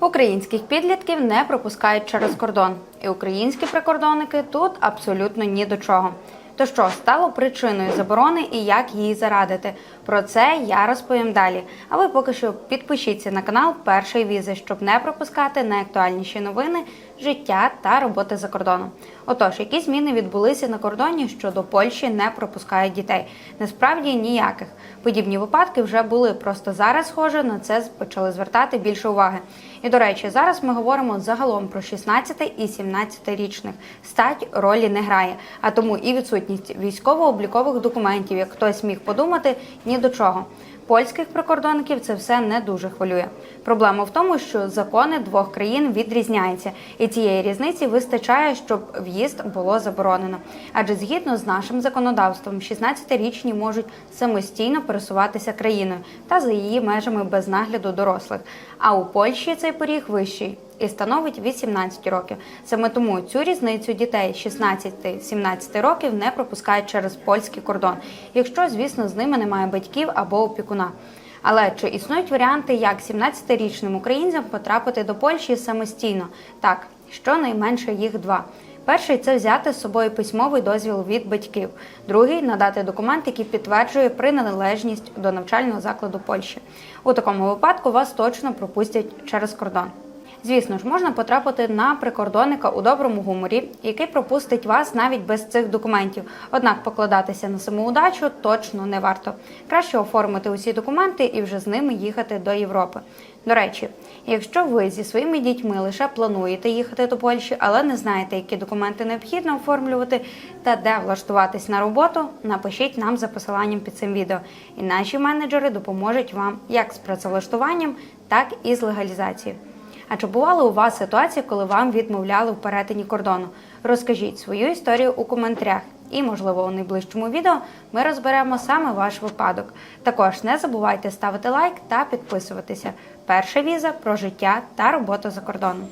Українських підлітків не пропускають через кордон, і українські прикордонники тут абсолютно ні до чого. То що стало причиною заборони і як її зарадити? Про це я розповім далі. А ви поки що підпишіться на канал Першої візи, щоб не пропускати найактуальніші новини, життя та роботи за кордоном. Отож, які зміни відбулися на кордоні, що до Польщі не пропускають дітей? Насправді ніяких. Подібні випадки вже були. Просто зараз, схоже, на це почали звертати більше уваги. І до речі, зараз ми говоримо загалом про 16 і 17 річних. Стать ролі не грає, а тому і відсутність військово-облікових документів, як хтось міг подумати, ні до чого. Польських прикордонників це все не дуже хвилює. Проблема в тому, що закони двох країн відрізняються, і цієї різниці вистачає, щоб в'їзд було заборонено. Адже згідно з нашим законодавством, 16-річні можуть самостійно пересуватися країною та за її межами без нагляду дорослих. А у Польщі цей поріг вищий і становить 18 років. Саме тому цю різницю дітей 16-17 років не пропускають через польський кордон, якщо, звісно, з ними немає батьків або опікуна. Але чи існують варіанти, як 17-річним українцям потрапити до Польщі самостійно? Так, щонайменше їх два. Перший це взяти з собою письмовий дозвіл від батьків. Другий надати документ, який підтверджує приналежність до навчального закладу Польщі. У такому випадку вас точно пропустять через кордон. Звісно ж, можна потрапити на прикордонника у доброму гуморі, який пропустить вас навіть без цих документів. Однак покладатися на самоудачу точно не варто. Краще оформити усі документи і вже з ними їхати до Європи. До речі, якщо ви зі своїми дітьми лише плануєте їхати до Польщі, але не знаєте, які документи необхідно оформлювати та де влаштуватись на роботу, напишіть нам за посиланням під цим відео, і наші менеджери допоможуть вам як з працевлаштуванням, так і з легалізацією. А чи бували у вас ситуації, коли вам відмовляли в перетині кордону? Розкажіть свою історію у коментарях. І, можливо, у найближчому відео ми розберемо саме ваш випадок. Також не забувайте ставити лайк та підписуватися. Перша віза про життя та роботу за кордоном.